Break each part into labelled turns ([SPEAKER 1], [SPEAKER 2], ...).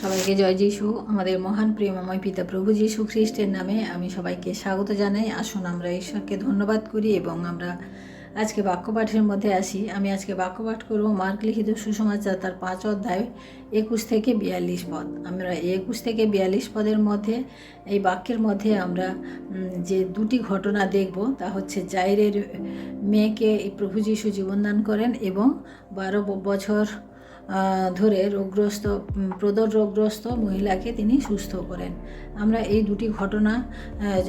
[SPEAKER 1] সবাইকে জয় যিশু। আমাদের মহান প্রেমময় পিতা প্রভু যিশু খ্রিস্টের নামে আমি সবাইকে স্বাগত জানাই। আসুন আমরা ঈশ্বরকে ধন্যবাদ করি এবং আমরা আজকে বাক্যপাঠের মধ্যে আসি। আমি আজকে বাক্যপাঠ করব মার্ক লিখিত সুসমাচার তার পাঁচ অধ্যায় একুশ থেকে বিয়াল্লিশ পদ। আমরা একুশ থেকে বিয়াল্লিশ পদের মধ্যে, এই বাক্যের মধ্যে আমরা যে দুটি ঘটনা দেখব তা হচ্ছে জাইরের মেয়েকে প্রভু যিশু জীবনদান করেন এবং বারো বছর ধরে রোগগ্রস্ত প্রদর রোগগ্রস্ত মহিলাকে তিনি সুস্থ করেন। আমরা এই দুটি ঘটনা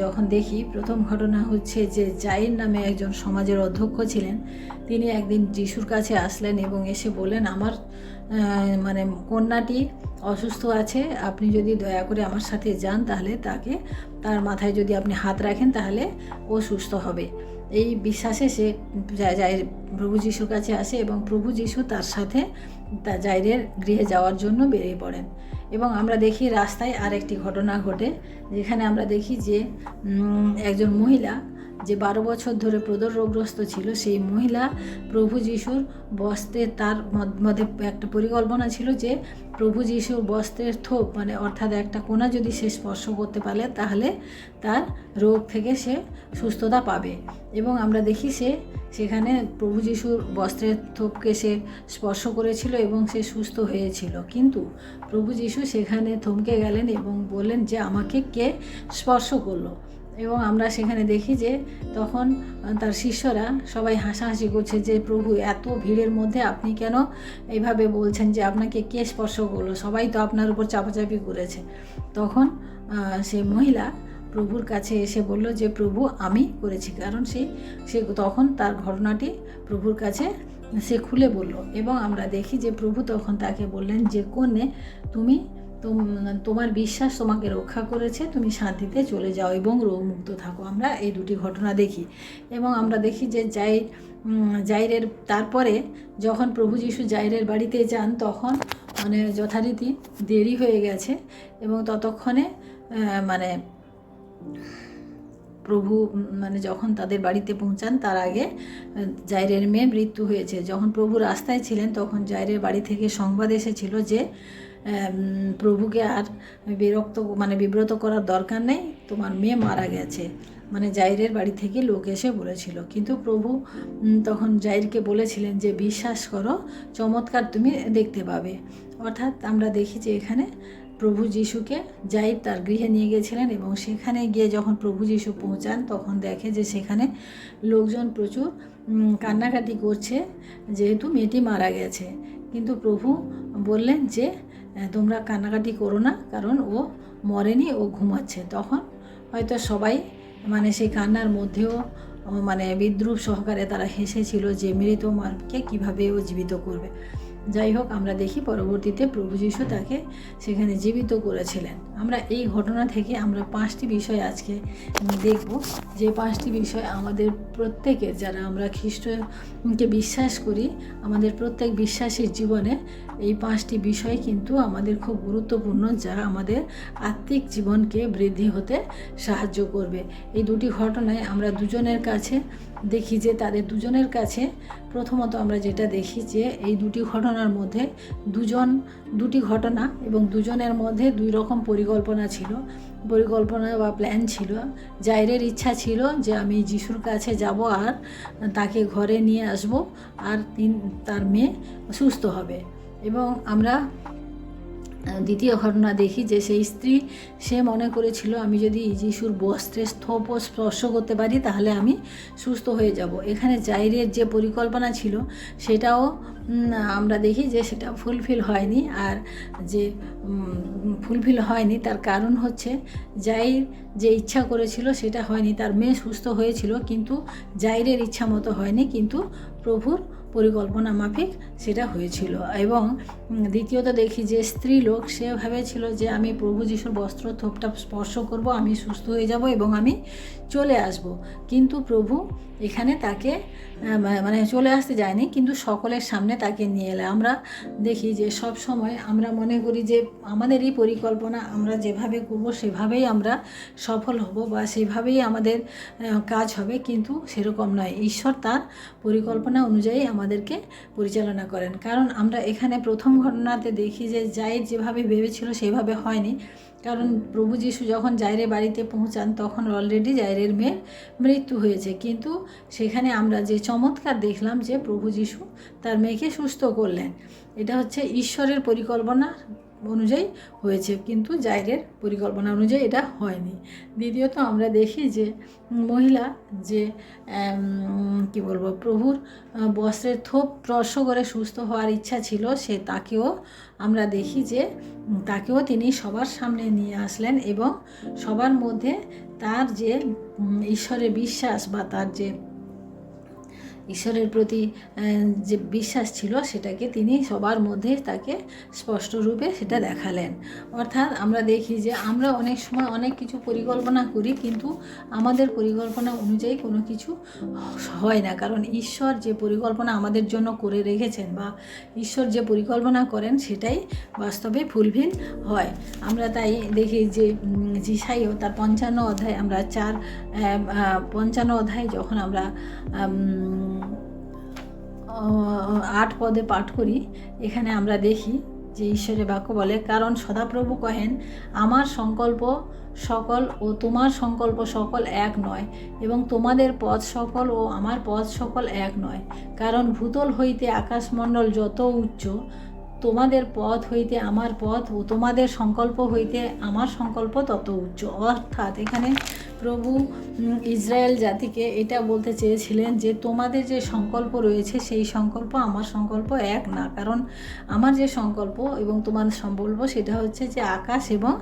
[SPEAKER 1] যখন দেখি, প্রথম ঘটনা হচ্ছে যে জাইর নামে একজন সমাজের অধ্যক্ষ ছিলেন। তিনি একদিন যিশুর কাছে আসলেন এবং এসে বলেন আমার মানে কন্যাটি অসুস্থ আছে, আপনি যদি দয়া করে আমার সাথে যান তাহলে তাকে, তার মাথায় যদি আপনি হাত রাখেন তাহলে ও সুস্থ হবে। এই বিশ্বাসে সে যায় প্রভু যিশুর কাছে আসে এবং প্রভু যিশু তার সাথে জাইরের গৃহে যাওয়ার জন্য বেরিয়ে পড়েন এবং আমরা দেখি রাস্তায় আরেকটি ঘটনা ঘটে। যেখানে আমরা দেখি যে একজন মহিলা যে বারো বছর ধরে প্রদর রোগগ্রস্ত ছিল সেই মহিলা প্রভু যিশুর বস্ত্রের তার মধ্যে একটা পরিকল্পনা ছিল যে প্রভু যিশুর বস্ত্রের থোপ মানে অর্থাৎ একটা কোনা যদি সে স্পর্শ করতে পারে তাহলে তার রোগ থেকে সে সুস্থতা পাবে। এবং আমরা দেখি সে সেখানে প্রভু যিশুর বস্ত্রের থোপকে সে স্পর্শ করেছিল এবং সে সুস্থ হয়েছিল। কিন্তু প্রভু যিশু সেখানে থমকে গেলেন এবং বললেন যে আমাকে কে স্পর্শ করল? এবং আমরা সেখানে দেখি যে তখন তার শিষ্যরা সবাই হাসাহাসি করছে যে, প্রভু, এত ভিড়ের মধ্যে আপনি কেন এইভাবে বলছেন যে আপনাকে কে স্পর্শ করল? সবাই তো আপনার উপর চাপাচাপি করেছে। তখন সে মহিলা প্রভুর কাছে এসে বলল যে, প্রভু, আমি করেছি। কারণ সে সে তখন তার ঘটনাটি প্রভুর কাছে, সে খুলে বলল এবং আমরা দেখি যে প্রভু তখন তাকে বললেন যে তুমি তোম- তোমার বিশ্বাস তোমাকে রক্ষা করেছে, তুমি শান্তিতে চলে যাও এবং রোগমুক্ত থাকো। আমরা এই দুটি ঘটনা দেখি এবং আমরা দেখি যে যাই জাইরের তারপরে যখন প্রভু যিশু জাইরের বাড়িতে যান তখন মানে যথারীতি দেরি হয়ে গেছে এবং ততক্ষণে মানে প্রভু মানে যখন তাদের বাড়িতে পৌঁছান তার আগে জাইরের মেয়ে মৃত্যু হয়েছে। যখন প্রভু রাস্তায় ছিলেন তখন জাইরের বাড়ি থেকে সংবাদ এসেছিল যে প্রভুকে আর বিরক্ত মানে বিব্রত করার দরকার নেই। তোমার মেয়ে মারা গেছে। মানে জাইরের বাড়ি থেকে লোক এসে বলেছিল। কিন্তু প্রভু তখন জাইরকে বলেছিলেন যে, বিশ্বাস করো, চমৎকার তুমি দেখতে পাবে। অর্থাৎ আমরা দেখি যে, এখানে প্রভু যিশুকে, জাইর তার গৃহে নিয়ে গেছিলেন এবং সেখানে গিয়ে যখন প্রভু যিশু পৌঁছান, তখন দেখে যে, সেখানে লোকজন প্রচুর কান্নাকাটি করছে। যেহেতু মেয়েটি মারা গেছে। কিন্তু প্রভু বললেন যে তোমরা কান্নাকাটি করো না, কারণ ও মরেনি, ও ঘুমাচ্ছে। তখন হয়তো সবাই মানে সেই কান্নার মধ্যেও মানে বিদ্রুপ সহকারে তারা হেসেছিল যে মৃত মারকে কীভাবে ও জীবিত করবে। যাই হোক, আমরা দেখি পরবর্তীতে প্রভু যিশু তাকে সেখানে জীবিত করেছিলেন। আমরা এই ঘটনা থেকে আমরা পাঁচটি বিষয় আজকে দেখব। যে পাঁচটি বিষয় আমাদের প্রত্যেকের, যারা আমরা খ্রিস্টকে বিশ্বাস করি, আমাদের প্রত্যেক বিশ্বাসীর জীবনে এই পাঁচটি বিষয় কিন্তু আমাদের খুব গুরুত্বপূর্ণ, যা আমাদের আত্মিক জীবনকে বৃদ্ধি হতে সাহায্য করবে। এই দুটি ঘটনায় আমরা দুজনের কাছে দেখি যে তাদের দুজনের কাছে প্রথমত আমরা যেটা দেখি যে এই দুটি ঘটনার মধ্যে দুজন, দুটি ঘটনা এবং দুজনের মধ্যে দুই রকম পরিকল্পনা ছিল। পরিকল্পনা বা প্ল্যান ছিল। জাইরের ইচ্ছা ছিল যে আমি যিশুর কাছে যাব আর তাকে ঘরে নিয়ে আসব আর তিন, তার মেয়ে সুস্থ হবে। এবং আমরা দ্বিতীয় ঘটনা দেখি যে সেই স্ত্রী, সে মনে করেছিল, আমি যদি যিশুর বস্ত্রে স্থপ স্পর্শ করতে পারি, তাহলে আমি সুস্থ হয়ে যাব। এখানে জাইরের যে পরিকল্পনা ছিল, সেটাও আমরা দেখি যে সেটা ফুলফিল হয়নি। আর যে ফুলফিল হয়নি, তার কারণ হচ্ছে জাইর যে ইচ্ছা করেছিল, সেটা হয়নি। তার মেয়ে সুস্থ হয়েছিল, কিন্তু জাইরের ইচ্ছা মতো হয়নি, কিন্তু প্রভুর পরিকল্পনা মাফিক সেটা হয়েছিল। এবং দ্বিতীয়ত দেখি যে স্ত্রী লোক, সে ভেবেছিল যে আমি প্রভু যিশুর বস্ত্র থোপটা স্পর্শ করব, আমি সুস্থ হয়ে যাব এবং আমি চলে আসব। কিন্তু প্রভু এখানে তাকে মানে চলে আসতে যায়নি, কিন্তু সকলের সামনে তাকে নিয়ে এলে। আমরা দেখি যে সব সময় আমরা মনে করি যে আমাদেরই পরিকল্পনা, আমরা যেভাবে করব সেভাবেই আমরা সফল হব বা সেভাবেই আমাদের কাজ হবে, কিন্তু সেরকম নয়। ঈশ্বর তার পরিকল্পনা অনুযায়ী আমাদেরকে পরিচালনা করেন। কারণ আমরা এখানে প্রথম ঘটনাতে দেখি যে জায়ের যেভাবে ভেবেছিল সেভাবে হয়নি। কারণ প্রভু যিশু যখন জাইরের বাড়িতে পৌঁছান, তখন অলরেডি জায়রের মেয়ের মৃত্যু হয়েছে। কিন্তু সেখানে আমরা যে চমৎকার দেখলাম যে প্রভু যিশু তার মেয়েকে সুস্থ করলেন। এটা হচ্ছে ঈশ্বরের পরিকল্পনা অনুযায়ী হয়েছে, কিন্তু জাইরের পরিকল্পনা অনুযায়ী এটা হয়নি। দ্বিতীয়ত আমরা দেখি যে মহিলা যে কি বলব, প্রভুর বস্ত্রের থোপ স্পর্শ করে সুস্থ হওয়ার ইচ্ছা ছিল, সে তাকেও আমরা দেখি যে তাকেও তিনি সবার সামনে নিয়ে আসলেন এবং সবার মধ্যে তার যে ঈশ্বরের বিশ্বাস বা তার যে ঈশ্বরের প্রতি যে বিশ্বাস ছিল সেটাকে তিনি সবার মধ্যে তাকে স্পষ্ট রূপে সেটা দেখালেন। অর্থাৎ আমরা দেখি যে আমরা অনেক সময় অনেক কিছু পরিকল্পনা করি কিন্তু আমাদের পরিকল্পনা অনুযায়ী কোনো কিছু হয় না। কারণ ঈশ্বর যে পরিকল্পনা আমাদের জন্য করে রেখেছেন বা ঈশ্বর যে পরিকল্পনা করেন সেটাই বাস্তবে ফুলফিল হয়। আমরা তাই দেখি যে জিসাইও তার পঞ্চান্ন অধ্যায় আমরা চার পঞ্চান্ন অধ্যায় যখন আমরা আট পদে পাঠ করি। এখানে আমরা দেখি যে ঈশ্বরের বাক্য বলে, কারণ সদাপ্রভু কহেন, আমার সংকল্প সকল ও তোমার সংকল্প সকল এক নয়, এবং তোমাদের পথ সকল ও আমার পথ সকল এক নয়। কারণ ভূতল হইতে আকাশমণ্ডল যত উচ্চ তোমাদের পথ হইতে আমার পথ ও তোমাদের সংকল্প হইতে আমার সংকল্প তত উচ্চ অর্থাৎ এখানে প্রভু ইসরায়েল জাতিকে এটা বলতে চেয়েছিলেন যে তোমাদের যে সংকল্প রয়েছে, সেই সংকল্প আমার সংকল্প এক না। কারণ আমার যে সংকল্প এবং তোমার সংকল্প সেটা হচ্ছে যে আকাশ এবং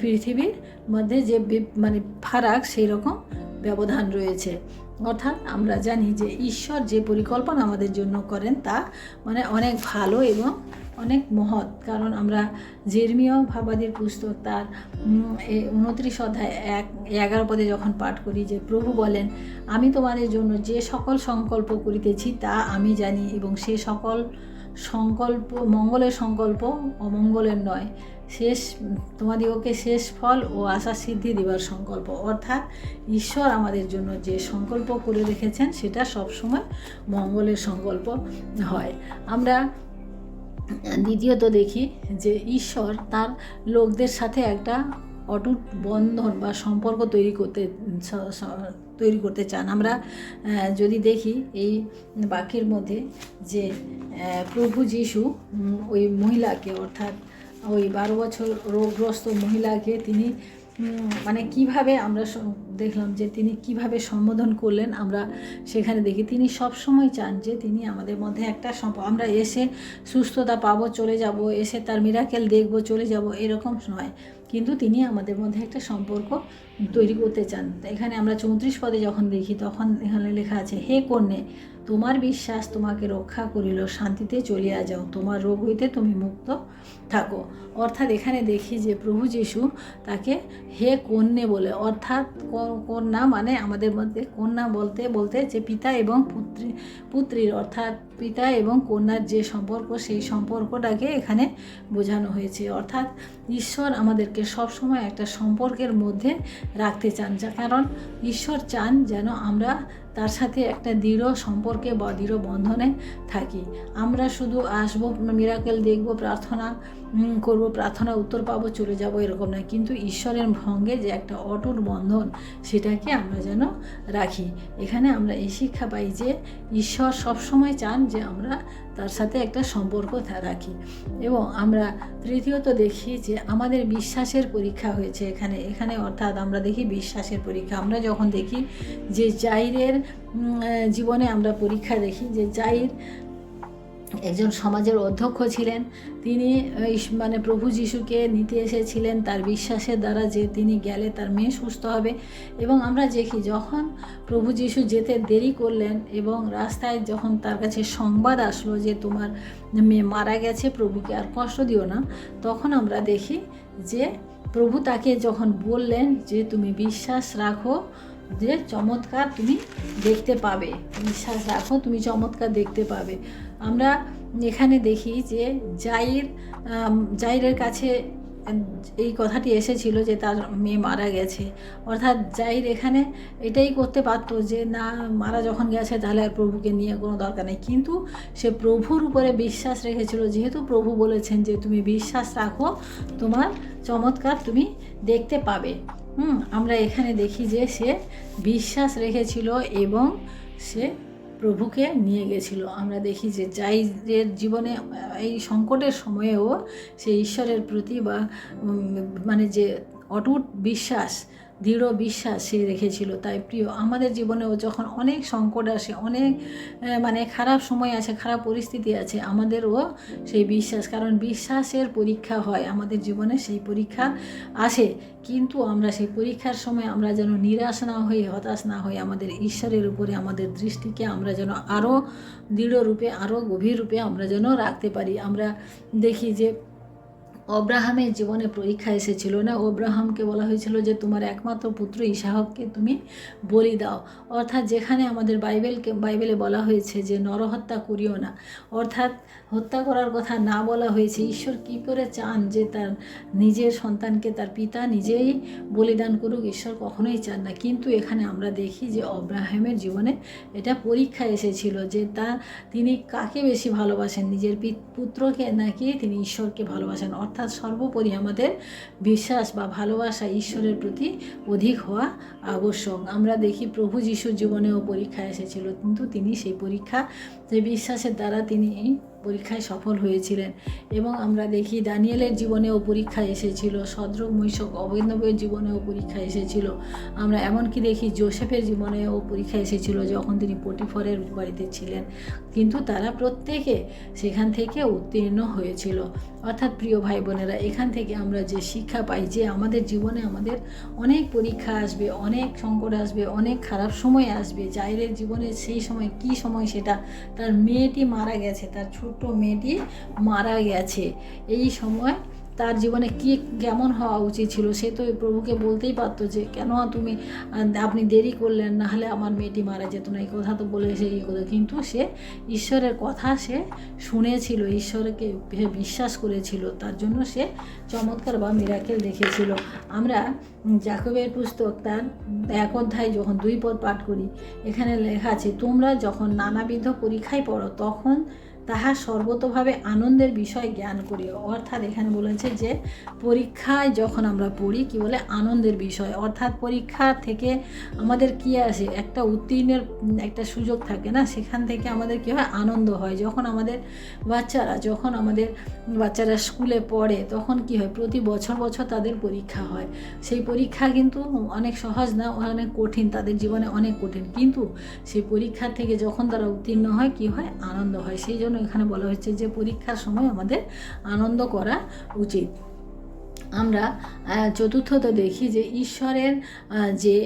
[SPEAKER 1] পৃথিবীর মধ্যে যে মানে ফারাক সেই রকম ব্যবধান রয়েছে। অর্থাৎ আমরা জানি যে ঈশ্বর যে পরিকল্পনা আমাদের জন্য করেন তা মানে অনেক ভালো এবং অনেক মহৎ, কারণ আমরা জেরমিয় ভাবাদির পুস্তক তার উনত্রিশ অধ্যায় এক, এগারো পদে যখন পাঠ করি যে, প্রভু বলেন, আমি তোমাদের জন্য যে সকল সংকল্প করিতেছি তা আমি জানি এবং সে সকল সংকল্প, মঙ্গলের সংকল্প অমঙ্গলের নয়। শেষ, তোমাদিগকে শেষ ফল ও আশা সিদ্ধি দেবার সংকল্প। অর্থাৎ ঈশ্বর আমাদের জন্য যে সংকল্প করে রেখেছেন, সেটা সবসময় মঙ্গলের সংকল্প হয়। আমরা দ্বিতীয়ত দেখি যে ঈশ্বর তার লোকদের সাথে একটা অটুট বন্ধন বা সম্পর্ক তৈরি করতে তৈরি করতে চান। আমরা যদি দেখি এই বাক্যের মধ্যে যে প্রভু যিশু ওই মহিলাকে অর্থাৎ ওই বারো বছর রোগগ্রস্ত মহিলাকে তিনি মানে কীভাবে আমরা দেখলাম যে তিনি কীভাবে সম্বোধন করলেন, আমরা সেখানে দেখি তিনি সব সময় চান যে তিনি আমাদের মধ্যে একটা আমরা এসে সুস্থতা পাবো, চলে যাব, এসে তার মিরাকেল দেখব, চলে যাব, এরকম নয়। কিন্তু তিনি আমাদের মধ্যে একটা সম্পর্ক তৈরি করতে চান। এখানে আমরা চৌত্রিশ পদে যখন দেখি, তখন এখানে লেখা আছে, হে কন্যে তোমার বিশ্বাস তোমাকে রক্ষা করিল, শান্তিতে চলিয়া যাও, তোমার রোগ হইতে তুমি মুক্ত থাকো। অর্থাৎ এখানে দেখি যে প্রভু যিশু তাকে হে কন্যে বলে, অর্থাৎ কন্যা মানে আমাদের মধ্যে কন্যা বলতে বলতে যে পিতা এবং পুত্রী, পুত্রীর, অর্থাৎ পিতা এবং কন্যার যে সম্পর্ক, সেই সম্পর্কটাকে এখানে বোঝানো হয়েছে। অর্থাৎ ঈশ্বর আমাদেরকে সবসময় একটা সম্পর্কের মধ্যে রাখতে চান, যা কারণ ঈশ্বর চান যেন আমরা তার সাথে একটা দৃঢ় সম্পর্কে বা দৃঢ় বন্ধনে থাকি। আমরা শুধু আসব মিরাকেল দেখব, প্রার্থনা করব প্রার্থনা উত্তর পাবো, চলে যাব, এরকম না কিন্তু ঈশ্বরের ভঙ্গে যে একটা অটুট বন্ধন, সেটাকে আমরা যেন রাখি। এখানে আমরা এই শিক্ষা পাই যে ঈশ্বর সবসময় চান যে আমরা তার সাথে একটা সম্পর্ক রাখি। এবং আমরা তৃতীয়ত দেখি যে আমাদের বিশ্বাসের পরীক্ষা হয়েছে এখানে। এখানে অর্থাৎ আমরা দেখি বিশ্বাসের পরীক্ষা। আমরা যখন দেখি যে জাইরের জীবনে আমরা পরীক্ষা দেখি যে জাইর একজন সমাজের অধ্যক্ষ ছিলেন। তিনি মানে প্রভু যিশুকে নিতে এসেছিলেন তার বিশ্বাসের দ্বারা যে তিনি গেলে তার মেয়ে সুস্থ হবে। এবং আমরা দেখি যখন প্রভু যিশু যেতে দেরি করলেন এবং রাস্তায় যখন তার কাছে সংবাদ আসলো যে তোমার মেয়ে মারা গেছে, প্রভুকে আর কষ্ট দিও না, তখন আমরা দেখি যে প্রভু তাকে যখন বললেন যে তুমি বিশ্বাস রাখো যে চমৎকার তুমি দেখতে পাবে। বিশ্বাস রাখো, তুমি চমৎকার দেখতে পাবে। আমরা এখানে দেখি যে জাইর জাইরের কাছে এই কথাটি এসেছিল যে তার মেয়ে মারা গেছে। অর্থাৎ জাইর এখানে এটাই করতে পারতো যে, না, মারা যখন গেছে তাহলে আর প্রভুকে নিয়ে কোনো দরকার নেই। কিন্তু সে প্রভুর উপরে বিশ্বাস রেখেছিল। যেহেতু প্রভু বলেছেন যে, তুমি বিশ্বাস রাখো, তোমার চমৎকার তুমি দেখতে পাবে। হুম, আমরা এখানে দেখি যে সে বিশ্বাস রেখেছিল এবং সে প্রভুকে নিয়ে গেছিল। আমরা দেখি যে যাইদের জীবনে, এই সংকটের সময়েও সে ঈশ্বরের প্রতি বা মানে যে অটুট বিশ্বাস দৃঢ় বিশ্বাস সে রেখেছিল। তাই প্রিয়, আমাদের জীবনেও যখন অনেক সংকট আসে, অনেক মানে খারাপ সময় আছে খারাপ পরিস্থিতি আছে আমাদেরও সেই বিশ্বাস, কারণ বিশ্বাসের পরীক্ষা হয়, আমাদের জীবনে সেই পরীক্ষা আসে। কিন্তু আমরা সেই পরীক্ষার সময় আমরা যেন নিরাশ না হয়ে হতাশ না হয়ে আমাদের ঈশ্বরের উপরে, আমাদের দৃষ্টিকে আমরা যেন আরও দৃঢ় রূপে, আরও গভীর রূপে আমরা যেন রাখতে পারি। আমরা দেখি যে অব্রাহামের জীবনে পরীক্ষা এসেছিল না। অব্রাহামকে বলা হয়েছিল যে, তোমার একমাত্র পুত্র ইসাহককে তুমি বলি দাও। অর্থাৎ যেখানে আমাদের বাইবেলকে বাইবেলে বলা হয়েছে যে, নরহত্যা করিও না। অর্থাৎ হত্যা করার কথা না বলা হয়েছে। ঈশ্বর কী করে চান যে, তার নিজের সন্তানকে তার পিতা নিজেই বলিদান করুক? ঈশ্বর কখনোই চান না। কিন্তু এখানে আমরা দেখি যে, অব্রাহামের জীবনে এটা পরীক্ষা এসেছিল যে, তা তিনি কাকে বেশি ভালোবাসেন? নিজের পুত্রকে নাকি তিনি ঈশ্বরকে ভালোবাসেন? অর্থাৎ সর্বোপরি আমাদের বিশ্বাস বা ভালোবাসা ঈশ্বরের প্রতি অধিক হওয়া আবশ্যক। আমরা দেখি প্রভু যিশুর জীবনেও পরীক্ষা এসেছিল, কিন্তু তিনি সেই পরীক্ষা যে বিশ্বাসের দ্বারা তিনি পরীক্ষায় সফল হয়েছিলেন এবং আমরা দেখি দানিয়েলের জীবনেও পরীক্ষা এসেছিল, সদ্রক মৈশক অবৈধবের জীবনেও পরীক্ষা এসেছিল। আমরা এমনকি দেখি জোসেফের জীবনেও পরীক্ষা এসেছিল যখন তিনি পটিফরের বাড়িতে ছিলেন। কিন্তু তারা প্রত্যেকে সেখান থেকে উত্তীর্ণ হয়েছিল। অর্থাৎ প্রিয় ভাই বোনেরা এখান থেকে আমরা যে শিক্ষা পাই যে আমাদের জীবনে আমাদের অনেক পরীক্ষা আসবে, অনেক সংকট আসবে, অনেক খারাপ সময় আসবে জাইরের জীবনে সেই সময় কি সময় সেটা, তার মেয়েটি মারা গেছে, তার ছোট্ট মেয়েটি মারা গেছে। এই সময় তার জীবনে কি কেমন হওয়া উচিত ছিল সে তো প্রভুকে বলতেই পারতো যে, কেন তুমি, আপনি দেরি করলেন, না হলে আমার মেয়েটি মারা যেত না। এই কথা তো বলে সে ইয়ে করতো কিন্তু সে ঈশ্বরের কথা সে শুনেছিল, ঈশ্বরকে বিশ্বাস করেছিল। তার জন্য সে চমৎকার বা মিরাকেল দেখেছিল। আমরা জাকবের পুস্তক তার এক অধ্যায় যখন দুই পদ পাঠ করি, এখানে লেখা আছে, তোমরা যখন নানাবিধ পরীক্ষায় পড়ো, তখন তাহা সর্বতভাবে আনন্দের বিষয় জ্ঞান করি অর্থাৎ এখানে বলেছে যে, পরীক্ষায় যখন আমরা পড়ি, কি বলে? আনন্দের বিষয়। অর্থাৎ পরীক্ষা থেকে আমাদের কি আসে? একটা উত্তীর্ণের একটা সুযোগ থাকে না? সেখান থেকে আমাদের কী হয়? আনন্দ হয়। যখন আমাদের বাচ্চারা, যখন আমাদের বাচ্চারা স্কুলে পড়ে, তখন কি হয়? প্রতি বছর বছর তাদের পরীক্ষা হয়। সেই পরীক্ষা কিন্তু অনেক সহজ না? অনেক কঠিন। তাদের জীবনে অনেক কঠিন। কিন্তু সেই পরীক্ষা থেকে যখন তারা উত্তীর্ণ হয়, কি হয়? আনন্দ হয়। সেই জন্য এখানে বলা হয়েছে যে পরীক্ষার সময় আমাদের আনন্দ করা উচিত। আমরা চতুর্থত দেখি যে ঈশ্বরের যে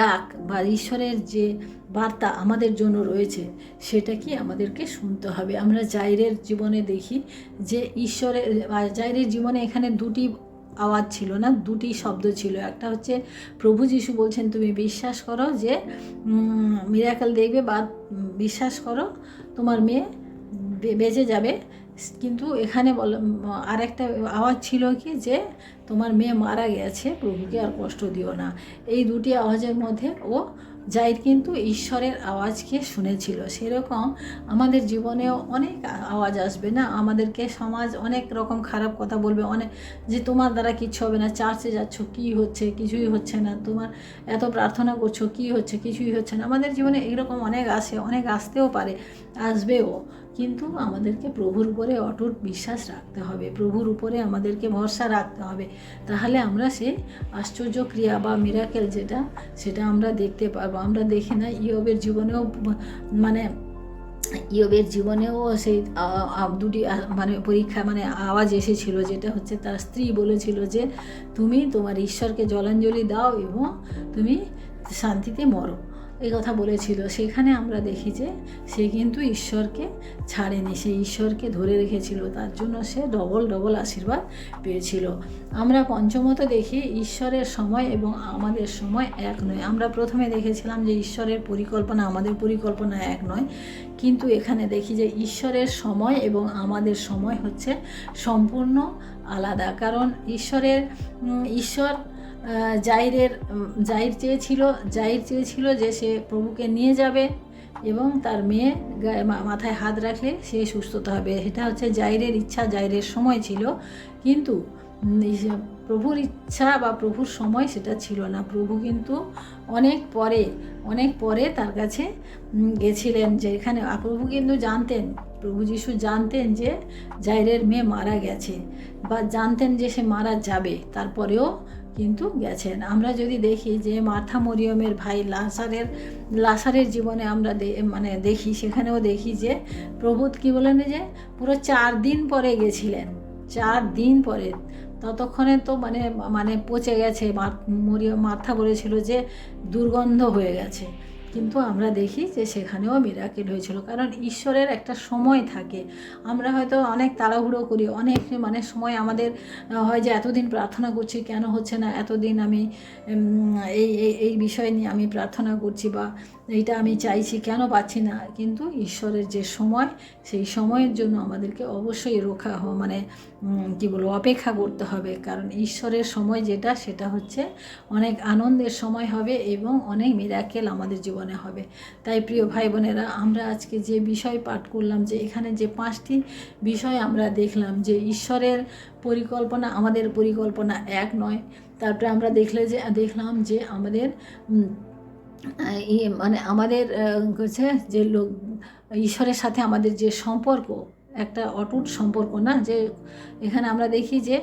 [SPEAKER 1] ডাক বা ঈশ্বরের যে বার্তা আমাদের জন্য রয়েছে, সেটা কি আমাদেরকে শুনতে হবে। আমরা জাইরের জীবনে দেখি যে ঈশ্বরের জাইরের জীবনে এখানে দুটি আওয়াজ ছিল না, দুটি শব্দ ছিল। একটা হচ্ছে, প্রভু যিশু বলছেন, তুমি বিশ্বাস করো যে মিরাকেল দেখবে বা বিশ্বাস করো, তোমার মেয়ে বেঁচে যাবে। কিন্তু এখানে বল, আরেকটা আওয়াজ ছিল কি যে, তোমার মেয়ে মারা গেছে, প্রভুকে আর কষ্ট দিও না। এই দুটি আওয়াজের মধ্যে ও জাইর কিন্তু ঈশ্বরের আওয়াজকে শুনেছিল। সেরকম আমাদের জীবনেও অনেক আওয়াজ আসবে না? আমাদেরকে সমাজ অনেক রকম খারাপ কথা বলবে, অনেক যে তোমার দ্বারা কিচ্ছু হবে না, চার্চে যাচ্ছ, কি হচ্ছে? কিছুই হচ্ছে না। তোমার এত প্রার্থনা করছ, কি হচ্ছে? কিছুই হচ্ছে না। আমাদের জীবনে এরকম অনেক আসে, অনেক আসতেও পারে, আসবেও। কিন্তু আমাদেরকে প্রভুর উপরে অটুট বিশ্বাস রাখতে হবে, প্রভুর উপরে আমাদেরকে ভরসা রাখতে হবে। তাহলে আমরা সেই আশ্চর্য ক্রিয়া বা মিরাকেল যেটা, সেটা আমরা দেখতে পারব। আমরা দেখি না ইয়বের জীবনেও মানে ইয়বের জীবনেও সেই দুটি মানে পরীক্ষা মানে আওয়াজ এসেছিল যেটা হচ্ছে তার স্ত্রী বলেছিল যে, তুমি তোমার ঈশ্বরকে জলাঞ্জলি দাও এবং তুমি শান্তিতে মরো। এই কথা বলেছিল। সেখানে আমরা দেখি যে সে কিন্তু ঈশ্বরকে ছাড়েনি। সে ঈশ্বরকে ধরে রেখেছিল। তার জন্য সে ডবল ডবল আশীর্বাদ পেয়েছিল। আমরা পঞ্চমত দেখি, ঈশ্বরের সময় এবং আমাদের সময় এক নয়। আমরা প্রথমে দেখেছিলাম যে ঈশ্বরের পরিকল্পনা আমাদের পরিকল্পনা এক নয়। কিন্তু এখানে দেখি যে ঈশ্বরের সময় এবং আমাদের সময় হচ্ছে সম্পূর্ণ আলাদা। কারণ ঈশ্বরের ঈশ্বর জাইরের জাইর চেয়েছিল জাইর চেয়েছিল যে সে প্রভুকে নিয়ে যাবে এবং তার মেয়ে মাথায় হাত রাখলে সে সুস্থতা হবে। এটা হচ্ছে জাইরের ইচ্ছা জাইরের সময় ছিল। কিন্তু প্রভুর ইচ্ছা বা প্রভুর সময় সেটা ছিল না। প্রভু কিন্তু অনেক পরে অনেক পরে তার কাছে গেছিলেন যে এখানে প্রভু কিন্তু জানতেন, প্রভু যিশু জানতেন যে জাইরের মেয়ে মারা গেছে বা জানতেন যে সে মারা যাবে। তারপরেও কিন্তু গেছেন। আমরা যদি দেখি যে মার্থা মরিয়মের ভাই লাসারের লাসারের জীবনে আমরা মানে দেখি, সেখানেও দেখি যে প্রভুত কী বলেন যে, পুরো চার দিন পরে গেছিলেন। চার দিন পরে। ততক্ষণে তো মানে মানে পচে গেছে। মার- মরিয়ম মার্থা বলেছিল যে দুর্গন্ধ হয়ে গেছে। কিন্তু আমরা দেখি যে সেখানেও মিরাকেল হয়েছিল। কারণ ঈশ্বরের একটা সময় থাকে। আমরা হয়তো অনেক তাড়াহুড়ো করি, অনেক মানে সময় আমাদের হয় যে এতদিন প্রার্থনা করছি, কেন হচ্ছে না? এতদিন আমি এই এই এই বিষয় নিয়ে আমি প্রার্থনা করছি বা এইটা আমি চাইছি, কেন পাচ্ছি না? কিন্তু ঈশ্বরের যে সময়, সেই সময়ের জন্য আমাদেরকে অবশ্যই রক্ষা হ- মানে কি বলব, অপেক্ষা করতে হবে। কারণ ঈশ্বরের সময় যেটা, সেটা হচ্ছে অনেক আনন্দের সময় হবে এবং অনেক মিরাকেল আমাদের জীবনে হবে। তাই প্রিয় ভাই বোনেরা আমরা আজকে যে বিষয় পাঠ করলাম, যে এখানে যে পাঁচটি বিষয় আমরা দেখলাম, যে ঈশ্বরের পরিকল্পনা আমাদের পরিকল্পনা এক নয়। তারপরে আমরা দেখলে যে, দেখলাম যে আমাদের ইয়ে মানে আমাদের হচ্ছে যে লোক, ঈশ্বরের সাথে আমাদের যে সম্পর্ক, একটা অটুট সম্পর্ক না, যে এখানে আমরা দেখি যে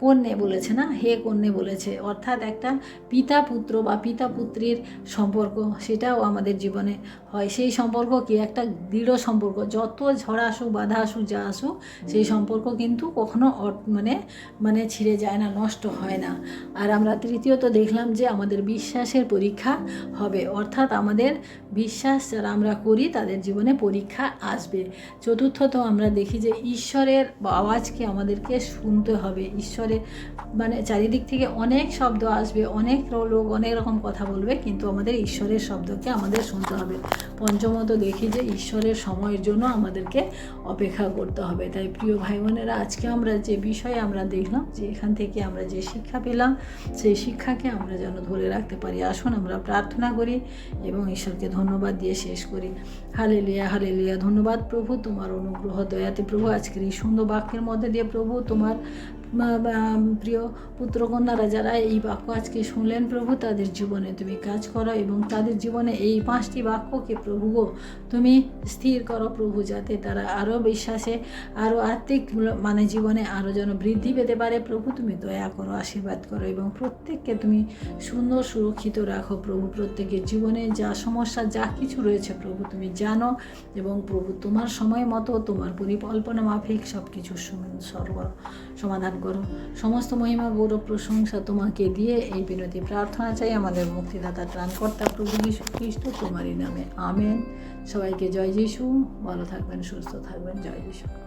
[SPEAKER 1] কন্যে বলেছে না? হে কন্যে বলেছে। অর্থাৎ একটা পিতা পুত্র বা পিতা পুত্রীর সম্পর্ক, সেটাও আমাদের জীবনে হয়। সেই সম্পর্ক কি? একটা দৃঢ় সম্পর্ক। যত ঝড় আসুক, বাধা আসুক, যা আসুক, সেই সম্পর্ক কিন্তু কখনো মানে মানে ছিঁড়ে যায় না, নষ্ট হয় না। আর আমরা তৃতীয়ত দেখলাম যে আমাদের বিশ্বাসের পরীক্ষা হবে। অর্থাৎ আমাদের বিশ্বাস যারা আমরা করি, তাদের জীবনে পরীক্ষা আসবে। চতুর্থত আমরা দেখি যে ঈশ্বরের আওয়াজকে আমাদেরকে শুনতে হবে। ঈশ্বরের মানে চারিদিক থেকে অনেক শব্দ আসবে, অনেক লোক অনেক রকম কথা বলবে, কিন্তু আমাদের ঈশ্বরের শব্দকে আমাদের শুনতে হবে। পঞ্চমত দেখি যে ঈশ্বরের সময়ের জন্য আমাদেরকে অপেক্ষা করতে হবে। তাই প্রিয় ভাই বোনেরা আজকে আমরা যে বিষয়ে আমরা দেখলাম, যে এখান থেকে আমরা যে শিক্ষা পেলাম, সেই শিক্ষাকে আমরা যেন ধরে রাখতে পারি। আসুন আমরা প্রার্থনা করি এবং ঈশ্বরকে ধন্যবাদ দিয়ে শেষ করি। হালে লিয়া হালে লিয়া ধন্যবাদ প্রভু, তোমার অনুগ্রহ, দয়াতে প্রভু, আজকের এই সুন্দর বাক্যের মধ্যে দিয়ে প্রভু, তোমার প্রিয় পুত্রকন্যারা যারা এই বাক্য আজকে শুনলেন, প্রভু, তাদের জীবনে তুমি কাজ করো এবং তাদের জীবনে এই পাঁচটি বাক্যকে প্রভু তুমি স্থির করো প্রভু, যাতে তারা আরও বিশ্বাসে আরও আত্মিক মানে জীবনে আরও যেন বৃদ্ধি পেতে পারে। প্রভু, তুমি দয়া করো, আশীর্বাদ করো এবং প্রত্যেককে তুমি সুন্দর, সুরক্ষিত রাখো। প্রভু, প্রত্যেকের জীবনে যা সমস্যা, যা কিছু রয়েছে, প্রভু, তুমি জানো এবং প্রভু, তোমার সময় মতো তোমার পরিকল্পনা মাফিক সব কিছু সমাধান করো। সমস্ত মহিমা, গৌরব, প্রশংসা তোমাকে দিয়ে এই বিনতি প্রার্থনা চাই। আমাদের মুক্তিদাতা, ত্রাণকর্তা প্রভু যীশু খ্রিস্ট, তোমারই নামে। আমেন। সবাইকে জয় যীশু। ভালো থাকবেন, সুস্থ থাকবেন। জয় যিশু।